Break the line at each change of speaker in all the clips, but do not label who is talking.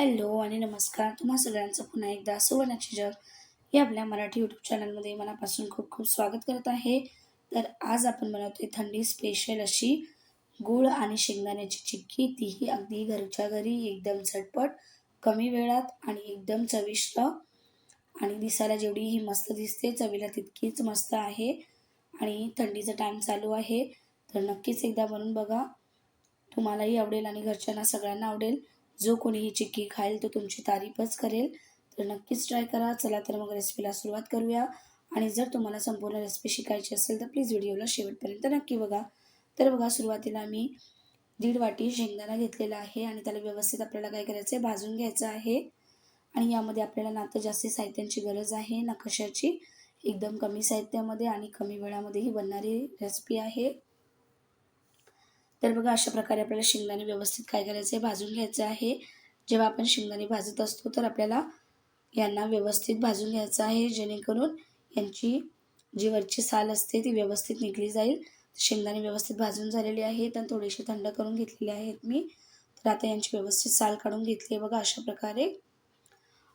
Hello आणि नमस्कार. तुम्हा सगळ्यांचं पुन्हा एकदा सुवर्णाची जग या आपल्या मराठी यूट्यूब चॅनलमध्ये मनापासून खूप खूप स्वागत करत आहे. तर आज आपण बनवतोय थंडी स्पेशल अशी गूळ आणि शेंगदाण्याची चिक्की. तीही अगदी घरच्या घरी एकदम झटपट कमी वेळात आणि एकदम चविष्ट आणि दिसायला जेवढी ही मस्त दिसते चवीला तितकीच मस्त आहे आणि थंडीचा टाईम चालू आहे. तर नक्कीच एकदा बनवून बघा. तुम्हालाही आवडेल आणि घरच्यांना सगळ्यांना आवडेल. जो कोणी ही चिक्की खाईल तो तुमची तारीफच करेल. तर नक्कीच ट्राय करा. चला तर मग रेसिपीला सुरुवात करूया. आणि जर तुम्हाला संपूर्ण रेसिपी शिकायची असेल तर प्लीज व्हिडिओला शेवटपर्यंत नक्की बघा. तर बघा सुरुवातीला मी दीड वाटी शेंगदाणा घेतलेला आहे आणि त्याला व्यवस्थित आपल्याला काय करायचं आहे भाजून घ्यायचं आहे. आणि यामध्ये आपल्याला ना तर जास्त साहित्यांची गरज आहे. ना कशाची एकदम कमी साहित्यामध्ये आणि कमी वेळामध्ये ही बनणारी रेसिपी आहे. तर बघा अशा प्रकारे आपल्याला शेंगदाणे व्यवस्थित काय करायचं आहे भाजून घ्यायचं आहे. जेव्हा आपण शेंगदाणे भाजत असतो तर आपल्याला यांना व्यवस्थित भाजून घ्यायचं आहे जेणेकरून यांची जी वरची साल असते ती व्यवस्थित निघली जाईल. शेंगदाणे व्यवस्थित भाजून झालेले आहेत आणि थोडेसे थंड करून घेतलेले आहेत मी. तर आता यांची व्यवस्थित साल काढून घेतली आहे बघा अशा प्रकारे.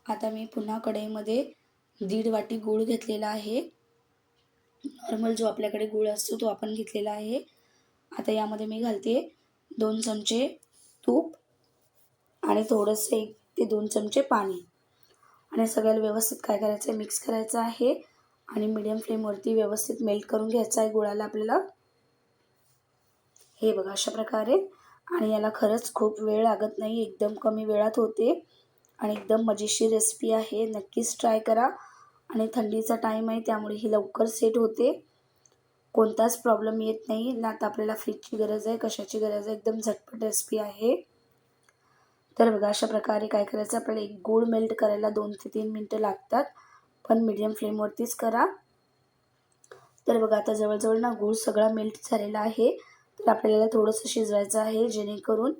आता मी पुन्हा कढईमध्ये दीड वाटी गूळ घेतलेला आहे. नॉर्मल जो आपल्याकडे गूळ असतो तो आपण घेतलेला आहे. आता यामध्ये मी घालते दोन चमचे तूप आणि थोडंसं एक ते दोन चमचे पाणी. आणि सगळ्याला व्यवस्थित काय करायचं आहे मिक्स करायचं आहे. आणि मीडियम फ्लेमवरती व्यवस्थित मेल्ट करून घ्यायचं आहे. गुळाला आपल्याला हे बघा अशा प्रकारे. आणि याला खरंच खूप वेळ लागत नाही. एकदम कमी वेळात होते. आणि एकदम मजेशीर रेसिपी आहे. नक्कीच ट्राय करा. आणि थंडीचा टाईम आहे त्यामुळे ही लवकर सेट होते. कोणताच प्रॉब्लेम येत नाही ना आता आपल्याला फ्रीजची गरज आहे कशाची गरज आहे एकदम झटपट रेसिपी आहे. तर बघा अशा प्रकारे काय करायचं आपल्याला एक गूळ मेल्ट करायला दोन ते तीन मिनटं लागतात. पण मीडियम फ्लेमवरतीच करा. तर बघा आता जवळजवळ ना गूळ सगळा मेल्ट झालेला आहे. तर आपल्याला थोडंसं शिजवायचं आहे जेणेकरून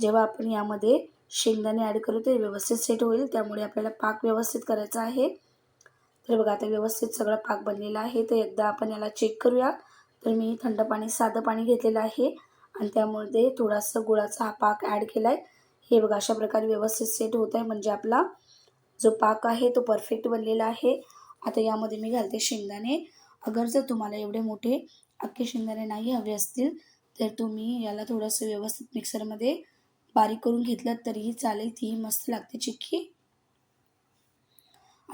जेव्हा आपण यामध्ये शेंगदाणे ॲड करू ते व्यवस्थित सेट होईल. त्यामुळे आपल्याला पाक व्यवस्थित करायचा आहे. तर बघा आता व्यवस्थित सगळा पाक बनलेला आहे. तर एकदा आपण याला चेक करूया. तर मी थंड पाणी साधं पाणी घेतलेलं आहे. आणि त्यामध्ये थोडासा गुळाचा हा पाक ॲड केला आहे हे बघा अशा प्रकारे व्यवस्थित सेट होत आहे म्हणजे आपला जो पाक आहे तो परफेक्ट बनलेला आहे. आता यामध्ये मी घालते शेंगदाणे. अगर जर तुम्हाला एवढे मोठे अख्खे शेंगदाणे नाही हवे असतील तर तुम्ही याला थोडंसं व्यवस्थित मिक्सरमध्ये बारीक करून घेतलं तरीही चालेल. तीही मस्त लागते चिक्की.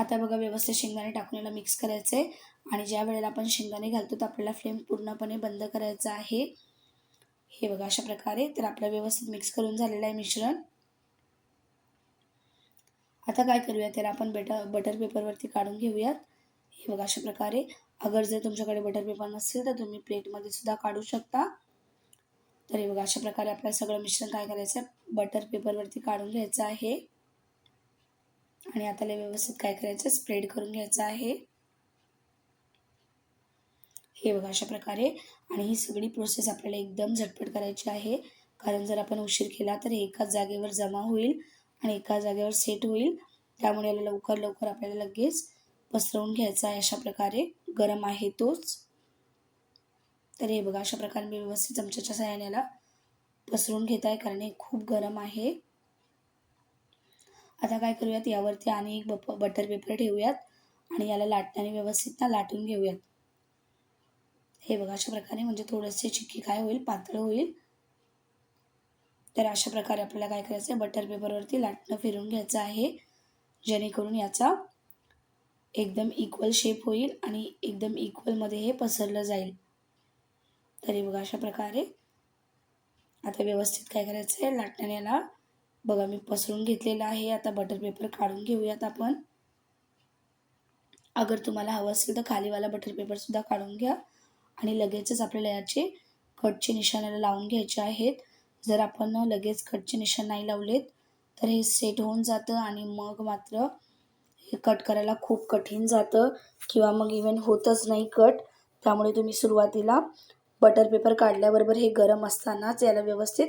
आता बघा व्यवस्थित शेंगदाणे टाकून याला मिक्स करायचं आहे आणि ज्या वेळेला आपण शेंगदाणे घालतो तर आपल्याला फ्लेम पूर्णपणे बंद करायचा आहे. हे बघा अशा प्रकारे. तर आपलं व्यवस्थित मिक्स करून झालेलं आहे मिश्रण. आता काय करूया त्याला आपण बेटर बटर पेपरवरती काढून घेऊयात. हे बघा अशा प्रकारे. अगर जर तुमच्याकडे बटर पेपर नसेल तर तुम्ही प्लेटमध्ये सुद्धा काढू शकता. तर हे बघा अशा प्रकारे आपल्याला सगळं मिश्रण काय करायचं आहे बटर पेपरवरती काढून घ्यायचं आहे. आणि आता व्यवस्थित काय करायचं? स्प्रेड करून घ्यायचं आहे. हे बघा अशा प्रकारे. आणि ही सगळी प्रोसेस आपल्याला एकदम झटपट करायची आहे. कारण जर आपण उशीर केला तर एकाच जागेवर जमा होईल आणि एका जागेवर सेट होईल. त्यामुळे याला लवकर लवकर आपल्याला लगेच पसरवून घ्यायचा आहे अशा प्रकारे. गरम आहे तोच. तर हे बघा अशा प्रकारे मी व्यवस्थित चमच्याच्या सहाय्याने याला घेत आहे. कारण हे खूप गरम आहे. आता काय करूयात? यावरती आणि एक बप बटर पेपर ठेवूयात आणि याला लाटण्याने व्यवस्थित ना लाटून घेऊयात. हे बघा अशा प्रकारे म्हणजे थोडंसे चिक्की काय होईल? पातळ होईल. तर अशा प्रकारे आपल्याला काय करायचं आहे बटर पेपरवरती लाटणं फिरून घ्यायचं आहे. जेणेकरून याचा एकदम इक्वल शेप होईल आणि एकदम इक्वलमध्ये हे पसरलं जाईल. तरी बघा अशा प्रकारे आता व्यवस्थित काय करायचं आहे लाटण्याने याला बघा मी पसरून घेतलेला आहे. आता बटर पेपर काढून घेऊयात आपण. अगर तुम्हाला हवं असेल तर खालीवाला बटर पेपरसुद्धा काढून घ्या. आणि लगेचच आपल्याला याचे कटचे निशाणाला लावून घ्यायचे आहेत. जर आपण लगेच कटचे निशाण नाही लावलेत तर हे सेट होऊन जातं आणि मग मात्र हे कट करायला खूप कठीण जातं किंवा मग इव्हन होतच नाही कट त्यामुळे तुम्ही सुरुवातीला बटर पेपर काढल्याबरोबर हे गरम असतानाच याला व्यवस्थित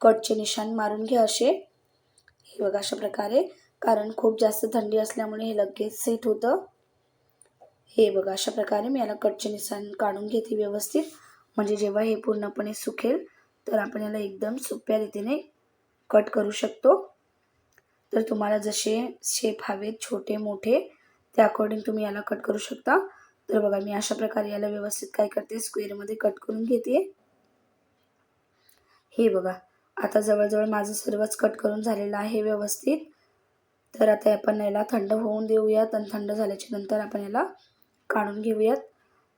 कटचे निशाण मारून घ्या असे. हे बघा अशा प्रकारे कारण खूप जास्त थंडी असल्यामुळे हे लगेच सेट होतं. हे बघा अशा प्रकारे मी याला कटचे निशाण काढून घेते व्यवस्थित. म्हणजे जेव्हा हे पूर्णपणे सुकेल तर आपण याला एकदम सोप्या रीतीने कट करू शकतो. तर तुम्हाला जसे शेप हवेत छोटे मोठे त्या अकॉर्डिंग तुम्ही याला कट करू शकता. तर बघा मी अशा प्रकारे याला व्यवस्थित काय करते? स्क्वेअरमध्ये कट करून घेते. हे बघा आता जवळजवळ माझं सर्वच कट करून झालेलं आहे व्यवस्थित. तर आता आपण याला थंड होऊन देऊयात आणि थंड झाल्याच्यानंतर आपण याला काढून घेऊयात.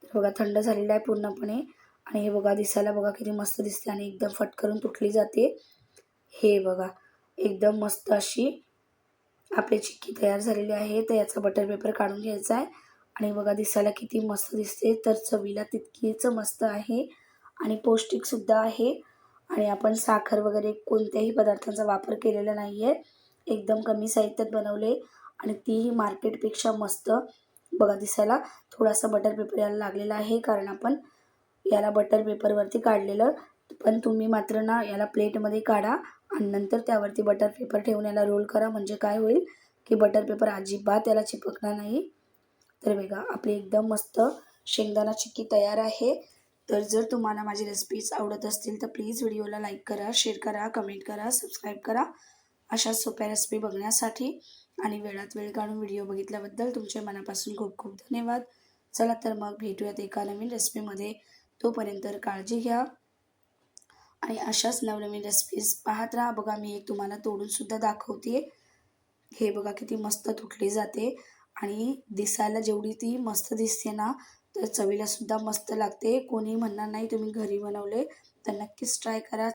तर बघा थंड झालेलं आहे पूर्णपणे. आणि हे बघा दिसायला बघा किती मस्त दिसते आणि एकदम फटकरून तुटली जाते. हे बघा एकदम मस्त अशी आपली चिक्की तयार झालेली आहे. तर याचा बटर पेपर काढून घ्यायचा आहे. आणि बघा दिसायला किती मस्त दिसते. तर चवीला तितकीच मस्त आहे. आणि पौष्टिकसुद्धा आहे. आणि आपण साखर वगैरे कोणत्याही पदार्थांचा वापर केलेला नाही आहे एकदम कमी साहित्यात बनवले आणि तीही मार्केटपेक्षा मस्त. बघा दिसायला थोडासा बटर पेपर याला लागलेला आहे कारण आपण याला बटर पेपरवरती काढलेलं. पण तुम्ही मात्र ना याला प्लेटमध्ये काढा आणि नंतर त्यावरती बटर पेपर ठेवून याला रोल करा. म्हणजे काय होईल की बटर पेपर अजिबात याला चिपकणार नाही. तर बघा आपली एकदम मस्त शेंगदाणा चिक्की तयार आहे. तर जर तुम्हाला माझी रेसिपीज आवडत असतील तर प्लीज व्हिडिओला लाईक करा शेअर करा कमेंट करा सबस्क्राईब करा. अशा सोप्या रेसिपी बघण्यासाठी आणि वेळात वेळ काढून व्हिडिओ बघितल्याबद्दल तुमचे मनापासून खूप खूप धन्यवाद. चला तर मग भेटूयात एका नवीन रेसिपीमध्ये तोपर्यंत काळजी घ्या. आणि अशाच नवनवीन रेसिपीज पाहत राहा. बघा मी एक तुम्हाला तोडूनसुद्धा दाखवते. हे बघा किती मस्त तुटली जाते. आणि दिसायला जेवढी ती मस्त दिसते ना तर चवीला सुद्धा मस्त लागते. कोणी म्हणणार नाही तुम्ही घरी बनवले तर नक्कीच ट्राय करा.